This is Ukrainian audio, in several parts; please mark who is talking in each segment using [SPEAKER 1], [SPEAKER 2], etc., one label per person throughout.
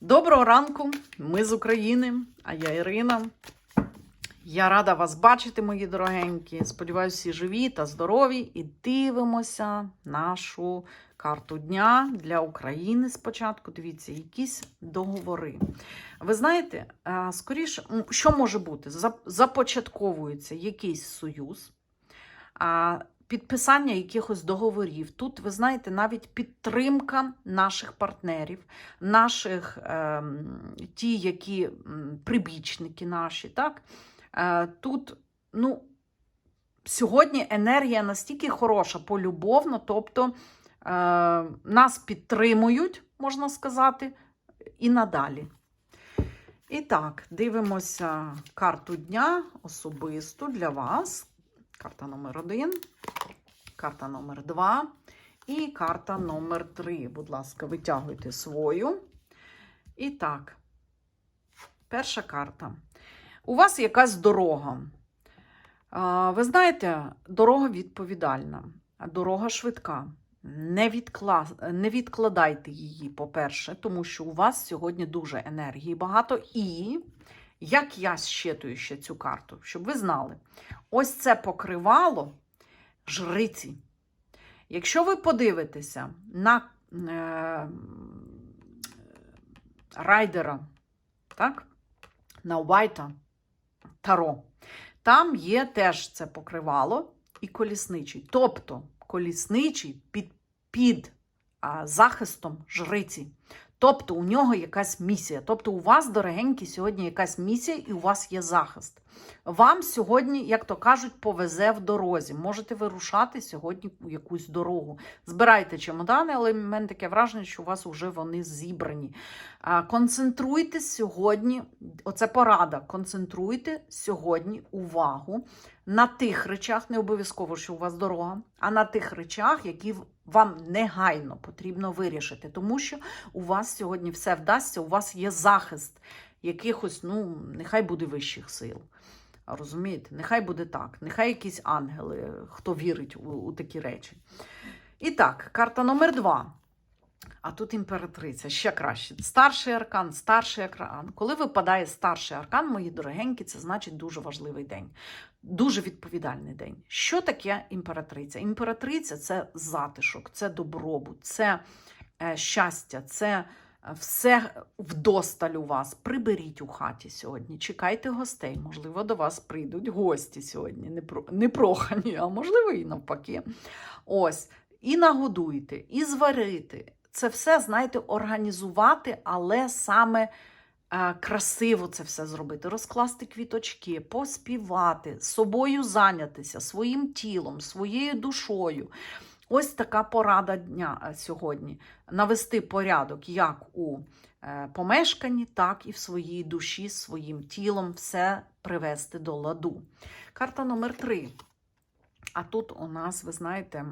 [SPEAKER 1] Доброго ранку, ми з України, а я Ірина. Я рада вас бачити, мої дорогенькі. Сподіваюся, всі живі та здорові. І дивимося нашу карту дня для України спочатку. Дивіться, якісь договори. Ви знаєте, е, скоріше, що може бути? Започатковується якийсь союз, підписання якихось договорів. Тут, ви знаєте, навіть підтримка наших партнерів, наших ем, ті, які прибічники наші. так? Е, тут, ну, сьогодні енергія настільки хороша, полюбовно, тобто е, нас підтримують, можна сказати, і надалі. І так, дивимося карту дня особисту для вас. Карта номер один, карта номер два і карта номер три. Будь ласка, витягуйте свою. І так, перша карта. У вас якась дорога. Ви знаєте, дорога відповідальна, дорога швидка. Не, відкла... не відкладайте її, по-перше, тому що у вас сьогодні дуже енергії багато. І як я щитую ще цю карту, щоб ви знали, ось це покривало жриці. Якщо ви подивитеся на е, райдера, так? на Уайта Таро, там є теж це покривало і колісничий. Тобто колісничий під, під а, захистом жриці. Тобто у нього якась місія. Тобто, у вас, дорогенькі, сьогодні якась місія, і у вас є захист. Вам сьогодні, як то кажуть, повезе в дорозі. Можете вирушати сьогодні у якусь дорогу. Збирайте чемодани, але в мене таке враження, що у вас вже вони зібрані. А, Концентруйте сьогодні, оце порада. Концентруйте сьогодні увагу на тих речах, не обов'язково, що у вас дорога, а на тих речах, які вам негайно потрібно вирішити. Тому що у вас сьогодні все вдасться, у вас є захист якихось, ну, нехай буде вищих сил. Розумієте? Нехай буде так. Нехай якісь ангели, хто вірить у, у такі речі. І так, карта номер два. А тут імператриця ще краще. Старший аркан, старший аркан. Коли випадає старший аркан, мої дорогенькі, це значить дуже важливий день, дуже відповідальний день. Що таке імператриця? Імператриця це затишок, це добробут, це е, щастя, це е, все вдосталь у вас. Приберіть у хаті сьогодні. Чекайте гостей. Можливо, до вас прийдуть гості сьогодні. Не, прохані, а можливо, і навпаки. Ось. І нагодуйте, і зварити. Це все, знаєте, організувати, але саме е, красиво це все зробити. Розкласти квіточки, поспівати, собою зайнятися, своїм тілом, своєю душою. Ось така порада дня е, сьогодні. Навести порядок як у е, помешканні, так і в своїй душі, своїм тілом, все привести до ладу. Карта номер три. А тут у нас, ви знаєте,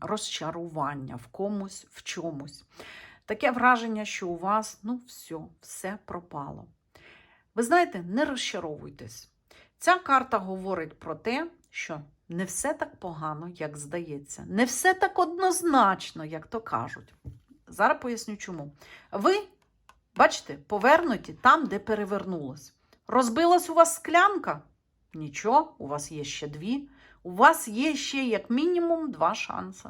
[SPEAKER 1] розчарування в комусь, в чомусь. Таке враження, що у вас, ну, все, все пропало. Ви знаєте, не розчаровуйтесь. Ця карта говорить про те, що не все так погано, як здається. Не все так однозначно, як то кажуть. Зараз поясню чому. Ви, бачите, повернуті там, де перевернулось. Розбилась у вас склянка? Нічого, у вас є ще дві. У вас є ще як мінімум два шанси.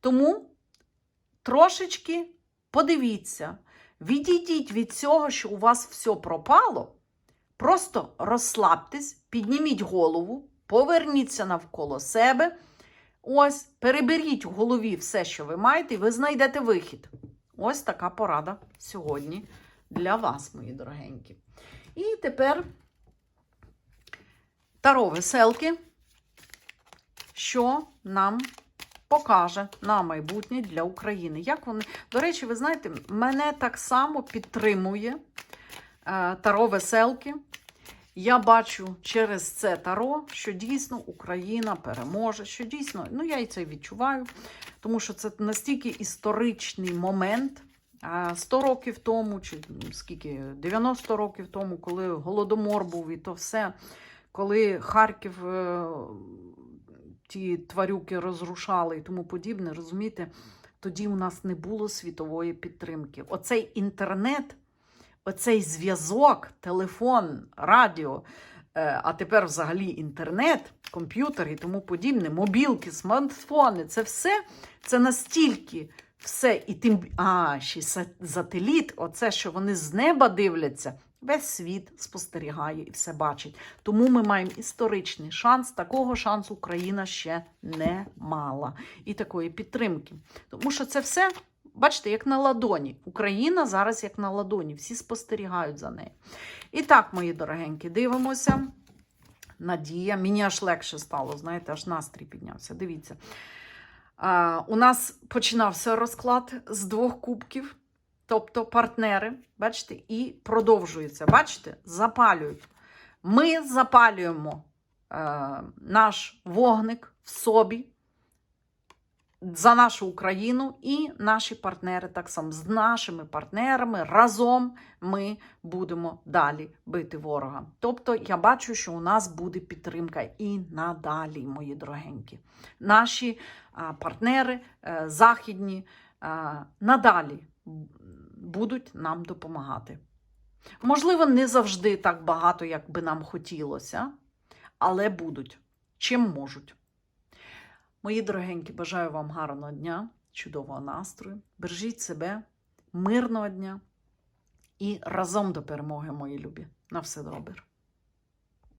[SPEAKER 1] Тому трошечки подивіться, відійдіть від цього, що у вас все пропало. Просто розслабтесь, підніміть голову, поверніться навколо себе. Ось, переберіть в голові все, що ви маєте, і ви знайдете вихід. Ось така порада сьогодні для вас, мої дорогенькі. І тепер таро веселки що нам покаже на майбутнє для України. Як вони, До речі, ви знаєте, мене так само підтримує е, таро веселки. Я бачу через це таро, що дійсно Україна переможе, що дійсно, ну я і це відчуваю, тому що це настільки історичний момент. Е, 100 років тому, чи скільки 90 років тому, коли голодомор був, і то все, коли Харків е, ті тварюки розрушали і тому подібне, розумієте, тоді у нас не було світової підтримки. Оцей інтернет, оцей зв'язок, телефон, радіо, е, а тепер взагалі інтернет, комп'ютер і тому подібне, мобілки, смартфони це все це настільки все. І тим, а, ще сателіт, оце, що вони з неба дивляться. Весь світ спостерігає і все бачить. Тому ми маємо історичний шанс. Такого шансу Україна ще не мала. І такої підтримки. Тому що це все, бачите, як на ладоні. Україна зараз як на ладоні. Всі спостерігають за нею. І так, мої дорогенькі, дивимося. Надія. Мені аж легше стало, знаєте, аж настрій піднявся. Дивіться. А, у нас починався розклад з двох кубків, тобто партнери, бачите, і продовжується. Бачите, запалюють. Ми запалюємо е, наш вогник в собі за нашу Україну і наші партнери так само з нашими партнерами разом ми будемо далі бити ворога. Тобто я бачу, що у нас буде підтримка і надалі, мої дорогенькі. Наші партнери е, західні надалі будуть нам допомагати. Можливо, не завжди так багато, як би нам хотілося, але будуть чим можуть. Мої дорогенькі, бажаю вам гарного дня, чудового настрою. Бережіть себе, мирного дня і разом до перемоги, мої любі. На все добре.